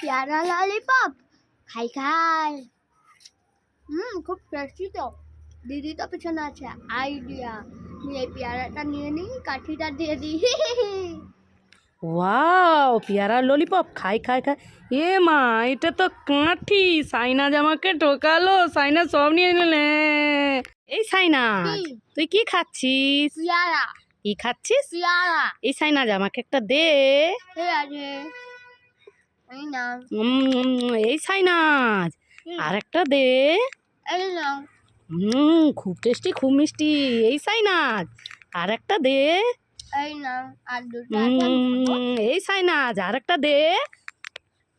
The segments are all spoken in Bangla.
পেয়ারা ললিপপ। খাই খাই। হুম খুব টেস্টি তো। দিদি তো পিছনে আছে আইডিয়া এই পেয়ারাটা নিয়ে নিই কাঠিটা দিয়ে দিই। ওয়াও পেয়ারা ললিপপ খাই খাই খাই। এ মা এটা তো কাঠি। সাইনাজ আমাকে ঠকালো সাইনাজ সব নিয়ে নিলে। এই সাইনাজ কি? তুই কি খাচ্ছিস? পেয়ারা। কি খাচ্ছিস? পেয়ারা। এই সাইনাজ আমাকে একটা দে। ঠিক আছে। এই সাইনাজ। আর একটা দে। হুম খুব টেস্টি খুব মিষ্টি। এই সাইনাজ। আর একটা দে এই সাইনাজ আর একটা দে।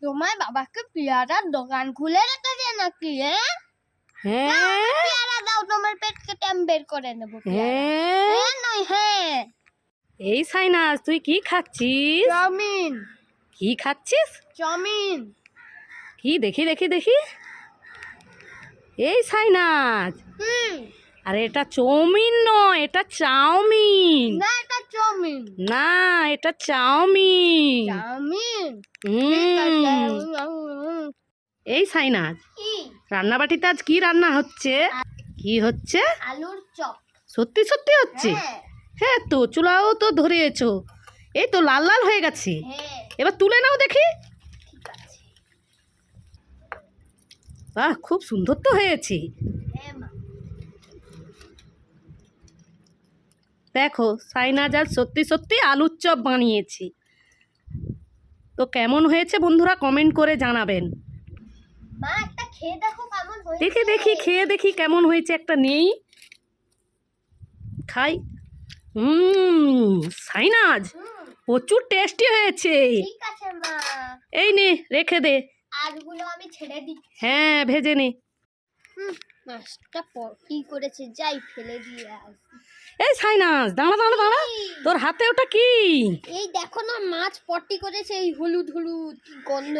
তোমার বাবাকে পেয়ারার দোকান খুলে রেখেছে নাকি হ্যাঁ। পেয়ারা দাও তোমার পেট কেটে আমি বের করে নেব হ্যাঁ। হ্যাঁ নয় হ্যাঁ। এই সাইনাজ তুই কি খাচ্ছিস? চাউমিন। কি খাচ্ছিস? চাউমিন। কি দেখি দেখি দেখি। এই সাইনাজ। আরে এটা চৌমিন নয় এটা চাউমিন। না এটা চাউমিন। না এটা চাউমিন। চাউমিন? এই সাইনাজ রান্নাবাটিতে আজ কি রান্না হচ্ছে? কি হচ্ছে? আলুর চপ। সত্যি সত্যি হচ্ছে? হ্যাঁ। হ্যাঁ তো চুলাও তো ধরিয়েছো এই তো লাল লাল হয়ে গেছে। হ্যাঁ। এবার তুলে নাও দেখি। বাহ খুব সুন্দর তো হয়েছে। হ্যাঁ দেখো সাইনাজ আজ সত্যি সত্যি আলুর চপ বানিয়েছি। তো কেমন হয়েছে বন্ধুরা কমেন্ট করে জানাবেন। দেখো দেখে দেখি খেয়ে দেখি কেমন হয়েছে একটা নেই। খাই। হুম সাইনাজ। প্রচুর টেস্টি হয়েছে। ঠিক আছে মা। এই নে রেখে দে। আলুগুলো আমি ছেড়ে দিচ্ছি। হ্যাঁ ভেজে নে। মাছটা কি করেছে? যাই ফেলে দিয়ে আসি এই সাইনাজ দাঁড়া দাঁড়া দাঁড়া। তোর হাতে ওটা কি? এই দেখো না মাছ পটি করেছে এই হলুদ হলুদ কি গন্ধ।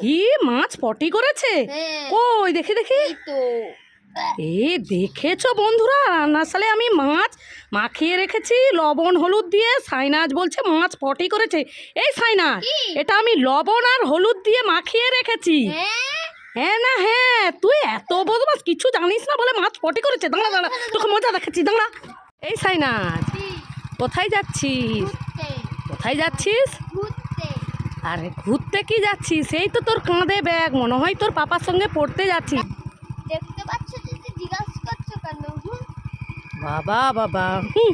কি? মাছ পটি করেছে? হ্যাঁ। কই দেখি দেখি। এই তো। এ দেখেছ বন্ধুরা? রান্নার সালে আমি মাছ মাখিয়ে রেখেছি লবণ হলুদ দিয়ে। সাইনাজ বলছে মাছ পটি করেছে। এই সাইনাজ এটা আমি লবণ আর হলুদ দিয়ে মাখিয়ে রেখেছি। হ্যাঁ? হ্যাঁ না হ্যাঁ তুই এত বদমাস কিছু জানিস না বলে মাছ পটি করেছে। দাঁড়া দাঁড়া তোকে মজা দেখাচ্ছি দাঁড়া। এই সাইনাজ কোথায় যাচ্ছিস? কোথায় যাচ্ছিস? আরে ঘুরতে কি যাচ্ছিস? এই তো তোর কাঁধে ব্যাগ মনে হয় তোর পাপার সঙ্গে পড়তে যাচ্ছিস। বাবা বাবা হুম